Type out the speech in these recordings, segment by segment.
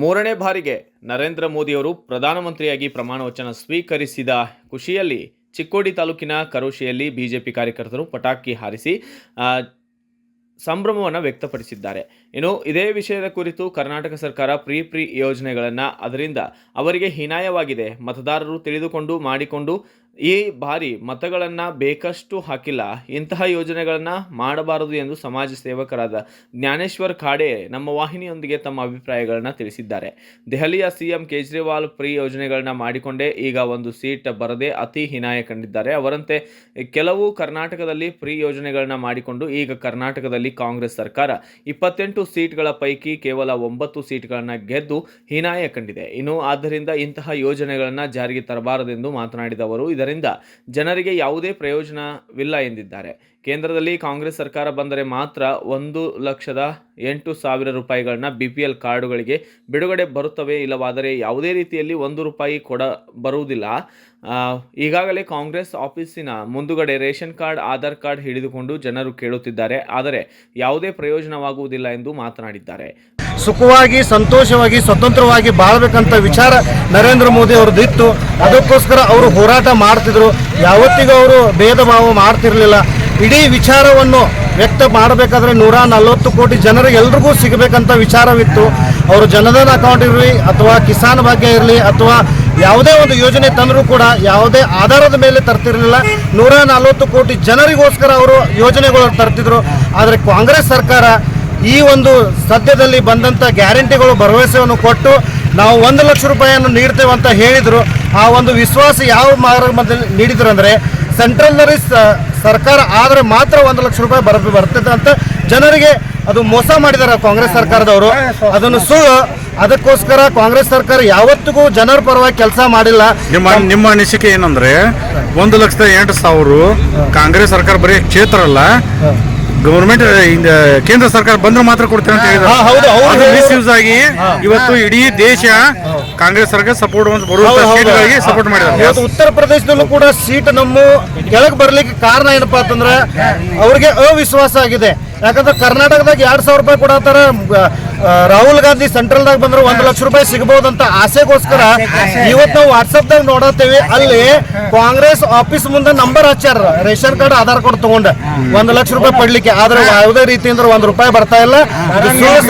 ಮೂರನೇ ಬಾರಿಗೆ ನರೇಂದ್ರ ಮೋದಿಯವರು ಪ್ರಧಾನಮಂತ್ರಿಯಾಗಿ ಪ್ರಮಾಣ ವಚನ ಸ್ವೀಕರಿಸಿದ ಖುಷಿಯಲ್ಲಿ ಚಿಕ್ಕೋಡಿ ತಾಲೂಕಿನ ಕರೋಶಿಯಲ್ಲಿ ಬಿಜೆಪಿ ಕಾರ್ಯಕರ್ತರು ಪಟಾಕಿ ಹಾರಿಸಿ ಸಂಭ್ರಮವನ್ನು ವ್ಯಕ್ತಪಡಿಸಿದ್ದಾರೆ. ಇನ್ನು ಇದೇ ವಿಷಯದ ಕುರಿತು ಕರ್ನಾಟಕ ಸರ್ಕಾರ ಪ್ರೀ ಪ್ರೀ ಯೋಜನೆಗಳನ್ನು ಅದರಿಂದ ಅವರಿಗೆ ಹೀನಾಯವಾಗಿದೆ. ಮತದಾರರು ತಿಳಿದುಕೊಂಡು ಮಾಡಿಕೊಂಡು ಈ ಬಾರಿ ಮತಗಳನ್ನು ಬೇಕಷ್ಟು ಹಾಕಿಲ್ಲ. ಇಂತಹ ಯೋಜನೆಗಳನ್ನು ಮಾಡಬಾರದು ಎಂದು ಸಮಾಜ ಸೇವಕರಾದ ಜ್ಞಾನೇಶ್ವರ್ ಖಾಡೆ ನಮ್ಮ ವಾಹಿನಿಯೊಂದಿಗೆ ತಮ್ಮ ಅಭಿಪ್ರಾಯಗಳನ್ನು ತಿಳಿಸಿದ್ದಾರೆ. ದೆಹಲಿಯ ಸಿಎಂ ಕೇಜ್ರಿವಾಲ್ ಪ್ರೀ ಯೋಜನೆಗಳನ್ನ ಮಾಡಿಕೊಂಡೇ ಈಗ ಒಂದು ಸೀಟ್ ಬರದೆ ಅತಿ ಹೀನಾಯ ಕಂಡಿದ್ದಾರೆ ಅವರಂತೆ ಕೆಲವು ಕರ್ನಾಟಕದಲ್ಲಿ ಪ್ರೀ ಯೋಜನೆಗಳನ್ನ ಮಾಡಿಕೊಂಡು ಈಗ ಕರ್ನಾಟಕದಲ್ಲಿ ಕಾಂಗ್ರೆಸ್ ಸರ್ಕಾರ ಇಪ್ಪತ್ತೆಂಟು ಸೀಟ್ಗಳ ಪೈಕಿ ಕೇವಲ ಒಂಬತ್ತು ಸೀಟ್ಗಳನ್ನು ಗೆದ್ದು ಹೀನಾಯ ಕಂಡಿದೆ ಇನ್ನು ಆದ್ದರಿಂದ ಇಂತಹ ಯೋಜನೆಗಳನ್ನು ಜಾರಿಗೆ ತರಬಾರದೆಂದು ಮಾತನಾಡಿದ ಇದರಿಂದ ಜನರಿಗೆ ಯಾವುದೇ ಪ್ರಯೋಜನವಿಲ್ಲ ಎಂದಿದ್ದಾರೆ. ಕೇಂದ್ರದಲ್ಲಿ ಕಾಂಗ್ರೆಸ್ ಸರ್ಕಾರ ಬಂದರೆ ಮಾತ್ರ ಒಂದು ಲಕ್ಷದ ಎಂಟು ಸಾವಿರ ರೂಪಾಯಿಗಳನ್ನ ಬಿ ಪಿ ಎಲ್ ಕಾರ್ಡುಗಳಿಗೆ ಬಿಡುಗಡೆ ಬರುತ್ತವೆ ಇಲ್ಲವಾದರೆ ಯಾವುದೇ ರೀತಿಯಲ್ಲಿ ಒಂದು ರೂಪಾಯಿ ಕೊಡ ಬರುವುದಿಲ್ಲ. ಈಗಾಗಲೇ ಕಾಂಗ್ರೆಸ್ ಆಫೀಸಿನ ಮುಂದುಗಡೆ ರೇಷನ್ ಕಾರ್ಡ್, ಆಧಾರ್ ಕಾರ್ಡ್ ಹಿಡಿದುಕೊಂಡು ಜನರು ಕೇಳುತ್ತಿದ್ದಾರೆ. ಆದರೆ ಯಾವುದೇ ಪ್ರಯೋಜನವಾಗುವುದಿಲ್ಲ ಎಂದು ಮಾತನಾಡಿದ್ದಾರೆ. ಸುಖವಾಗಿ, ಸಂತೋಷವಾಗಿ, ಸ್ವತಂತ್ರವಾಗಿ ಬಾಳ್ಬೇಕಂತ ವಿಚಾರ ನರೇಂದ್ರ ಮೋದಿ ಅವ್ರದ್ದು ಇತ್ತು. ಅದಕ್ಕೋಸ್ಕರ ಅವರು ಹೋರಾಟ ಮಾಡ್ತಿದ್ರು. ಯಾವತ್ತಿಗೂ ಅವರು ಭೇದ ಭಾವ ಮಾಡ್ತಿರ್ಲಿಲ್ಲ. ಇಡೀ ವಿಚಾರವನ್ನು ವ್ಯಕ್ತ ಮಾಡಬೇಕಾದ್ರೆ ನೂರ ನಲವತ್ತು ಕೋಟಿ ಜನರಿಗೆ ಎಲ್ರಿಗೂ ಸಿಗಬೇಕಂತ ವಿಚಾರವಿತ್ತು. ಅವರು ಜನಧನ್ ಅಕೌಂಟ್ ಇರಲಿ ಅಥವಾ ಕಿಸಾನ್ ಭಾಗ್ಯ ಇರಲಿ ಅಥವಾ ಯಾವುದೇ ಒಂದು ಯೋಜನೆ ತಂದರೂ ಕೂಡ ಯಾವುದೇ ಆಧಾರದ ಮೇಲೆ ತರ್ತಿರಲಿಲ್ಲ. ನೂರ ನಲವತ್ತು ಕೋಟಿ ಜನರಿಗೋಸ್ಕರ ಅವರು ಯೋಜನೆಗಳು ತರ್ತಿದ್ರು. ಆದರೆ ಕಾಂಗ್ರೆಸ್ ಸರ್ಕಾರ ಈ ಒಂದು ಸದ್ಯದಲ್ಲಿ ಬಂದಂಥ ಗ್ಯಾರಂಟಿಗಳು, ಭರವಸೆಯನ್ನು ಕೊಟ್ಟು ನಾವು ಒಂದು ಲಕ್ಷ ರೂಪಾಯಿಯನ್ನು ನೀಡ್ತೇವೆ ಅಂತ ಹೇಳಿದರು. ಆ ಒಂದು ವಿಶ್ವಾಸ ಯಾವ ಮಾರ್ಗದಲ್ಲಿ ನೀಡಿದ್ರು ಅಂದರೆ ಸೆಂಟ್ರಲ್ನಲ್ಲಿ ಸ- ಸರ್ಕಾರ ಆದರೆ ಮಾತ್ರ ಒಂದು ಲಕ್ಷ ರೂಪಾಯಿ ಬರ ಬರ್ತದೆ ಅಂತ ಜನರಿಗೆ ಅದು ಮೋಸ ಮಾಡಿದ್ದಾರೆ ಕಾಂಗ್ರೆಸ್ ಸರ್ಕಾರದವರು. ಅದನ್ನು ಸುಳ್ಳು. ಅದಕ್ಕೋಸ್ಕರ ಕಾಂಗ್ರೆಸ್ ಸರ್ಕಾರ ಯಾವತ್ತಿಗೂ ಜನರ ಪರವಾಗಿ ಕೆಲಸ ಮಾಡಿಲ್ಲ. ನಿಮ್ಮ ನಿಮ್ಮ ಅನಿಸಿಕೆ ಏನಂದ್ರೆ, ಒಂದು ಲಕ್ಷದ ಎಂಟು ಸಾವಿರ ಕಾಂಗ್ರೆಸ್ ಸರ್ಕಾರ ಬರೀ ಕ್ಷೇತ್ರ ಅಲ್ಲ ಗೌರ್ಮೆಂಟ್ ಕೇಂದ್ರ ಸರ್ಕಾರ ಬಂದ್ರೆ ಮಾತ್ರ ಕೊಡ್ತೇವೆ ಅಂತ ಹೇಳಿದ್ರು. ಮಿಸ್ಯೂಸ್ ಆಗಿ ಇವತ್ತು ಇಡೀ ದೇಶ ಕಾಂಗ್ರೆಸ್ ಸರ್ಕಾರ ಸಪೋರ್ಟ್ ಒಂದು ಸಪೋರ್ಟ್ ಮಾಡಿದ್ದಾರೆ. ಇವತ್ತು ಉತ್ತರ ಪ್ರದೇಶದಲ್ಲೂ ಕೂಡ ಸೀಟ್ ನಮ್ಮ ಕೆಳಗೆ ಬರ್ಲಿಕ್ಕೆ ಕಾರಣ ಏನಪ್ಪಾ ಅಂತಂದ್ರೆ ಅವ್ರಿಗೆ ಅವಿಶ್ವಾಸ ಆಗಿದೆ. ಯಾಕಂದ್ರೆ ಕರ್ನಾಟಕದಾಗ ಎರಡು ಸಾವಿರ ರೂಪಾಯಿ ಕೊಡತ್ತಾರ ರಾಹುಲ್ ಗಾಂಧಿ ಸೆಂಟ್ರಲ್ದಾಗ ಬಂದ್ರೆ ಒಂದು ಲಕ್ಷ ರೂಪಾಯಿ ಸಿಗಬಹುದಂತ ಆಸೆಗೋಸ್ಕರ ಇವತ್ತು ನಾವು ವಾಟ್ಸಪ್ದಾಗ ನೋಡತ್ತೇವೆ ಅಲ್ಲಿ ಕಾಂಗ್ರೆಸ್ ಆಫೀಸ್ ಮುಂದೆ ನಂಬರ್ ಹಚ್ಚಾರ ರೇಷನ್ ಕಾರ್ಡ್ ಆಧಾರ್ ಕಾರ್ಡ್ ತಗೊಂಡ. ಒಂದು ಲಕ್ಷ ರೂಪಾಯಿ ಪಡ್ಲಿಕ್ಕೆ ಆದ್ರೆ ಯಾವುದೇ ರೀತಿಯಿಂದ ಒಂದು ರೂಪಾಯಿ ಬರ್ತಾ ಇಲ್ಲ.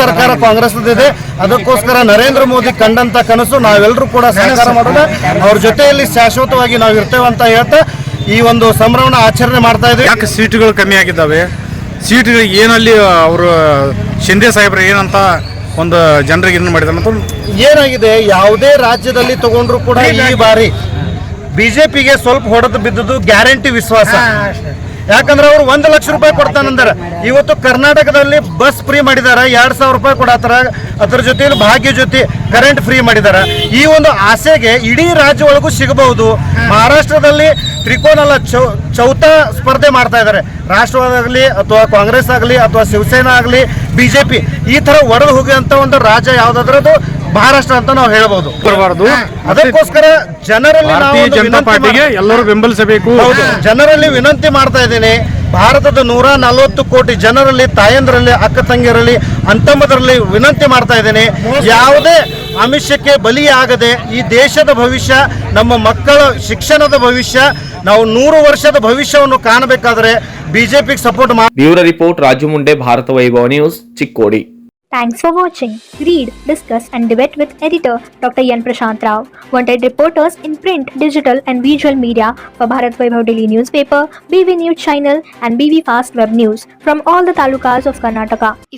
ಸರ್ಕಾರ ಕಾಂಗ್ರೆಸ್ ಇದೆ ಅದಕ್ಕೋಸ್ಕರ ನರೇಂದ್ರ ಮೋದಿ ಕಂಡಂತ ಕನಸು ನಾವೆಲ್ಲರೂ ಕೂಡ ಸಹಕಾರ ಮಾಡೋಣ ಅವ್ರ ಜೊತೆಯಲ್ಲಿ ಶಾಶ್ವತವಾಗಿ ನಾವು ಇರ್ತೇವೆ ಅಂತ ಹೇಳ್ತಾ ಈ ಒಂದು ಸಂಭ್ರಮಣ ಆಚರಣೆ ಮಾಡ್ತಾ ಇದ್ದೀವಿ ಯಾಕೆ ಸೀಟ್ಗಳು ಕಮ್ಮಿ ಆಗಿದ್ದಾವೆ? ಸೀಟ್ಗಳು ಏನಲ್ಲಿ ಅವರು ಶಿಂದೆ ಸಾಹೇಬ್ರು ಏನಂತ ಒಂದು ಜನರಿಗೆ ಏನು ಮಾಡಿದಾರೆ ಅಂತ ಏನಾಗಿದೆ? ಯಾವುದೇ ರಾಜ್ಯದಲ್ಲಿ ತಗೊಂಡ್ರು ಕೂಡ ಈ ಬಾರಿ ಬಿಜೆಪಿಗೆ ಸ್ವಲ್ಪ ಹೊಡೆದು ಬಿದ್ದದ್ದು ಗ್ಯಾರಂಟಿ ವಿಶ್ವಾಸ. ಯಾಕಂದ್ರೆ ಅವ್ರು ಒಂದು ಲಕ್ಷ ರೂಪಾಯಿ ಕೊಡ್ತಾನಂದ್ರೆ ಇವತ್ತು ಕರ್ನಾಟಕದಲ್ಲಿ ಬಸ್ ಫ್ರೀ ಮಾಡಿದಾರ ಎರಡ್ ಸಾವಿರ ರೂಪಾಯಿ ಕೊಡತ್ತಾರ. ಅದ್ರ ಜೊತೆಯಲ್ಲಿ ಭಾಗ್ಯ ಜೊತೆ ಕರೆಂಟ್ ಫ್ರೀ ಮಾಡಿದಾರ. ಈ ಒಂದು ಆಸೆಗೆ ಇಡೀ ರಾಜ್ಯ ಒಳಗೂ ಸಿಗಬಹುದು. ಮಹಾರಾಷ್ಟ್ರದಲ್ಲಿ ತ್ರಿಕೋನಲ್ಲ ಚೌ ಚೌತಾ ಸ್ಪರ್ಧೆ ಮಾಡ್ತಾ ಇದ್ದಾರೆ ರಾಷ್ಟ್ರವಾದ ಆಗಲಿ ಅಥವಾ ಕಾಂಗ್ರೆಸ್ ಆಗಲಿ ಅಥವಾ ಶಿವಸೇನಾ ಆಗಲಿ ಬಿಜೆಪಿ ಈ ತರ ಒಡೆದು ಹೋಗುವಂತ ಒಂದು ರಾಜ್ಯ ಯಾವ್ದಾದ್ರೆ ಅದು ಮಹಾರಾಷ್ಟ್ರ ಅಂತ ನಾವು ಹೇಳ್ಬೋದು. ಬರಬಾರದು ಅದಕ್ಕೋಸ್ಕರ ಜನರಲ್ಲಿ ನಾವು ಜನತಾ ಪಾರ್ಟಿಗೆ ಎಲ್ಲರೂ ಬೆಂಬಲಿಸಬೇಕು ಹೌದು ಜನರಲ್ಲಿ ವಿನಂತಿ ಮಾಡ್ತಾ ಇದ್ದೀನಿ. ಭಾರತದ ನೂರ ನಲವತ್ತು ಕೋಟಿ ಜನರಲ್ಲಿ ತಾಯಂದರಲ್ಲಿ ಅಕ್ಕ ತಂಗಿಯರಲ್ಲಿ ಅಂತಮ್ಮದರಲ್ಲಿ ವಿನಂತಿ ಮಾಡ್ತಾ ಇದ್ದೀನಿ. ಯಾವುದೇ ಆಮಿಷಕ್ಕೆ ಬಲಿಯಾಗದೆ ಈ ದೇಶದ ಭವಿಷ್ಯ ನಮ್ಮ ಮಕ್ಕಳ ಶಿಕ್ಷಣದ ಭವಿಷ್ಯ ನಾವು ನೂರು ವರ್ಷದ ಭವಿಷ್ಯವನ್ನು ಕಾಣಬೇಕಾದ್ರೆ ಬಿಜೆಪಿಗೆ ಸಪೋರ್ಟ್ ಮಾಡಿ bureau report Raju Munde Bharata Vaibhava news Chikkodi Thanks for watching. Read, discuss, and debate with editor Dr. Yan Prashant Rao. Wanted reporters in print, digital, and visual media for Bharat Vaibhav Daily Newspaper, BV News Channel, and BV Fast Web News from all the talukas of Karnataka.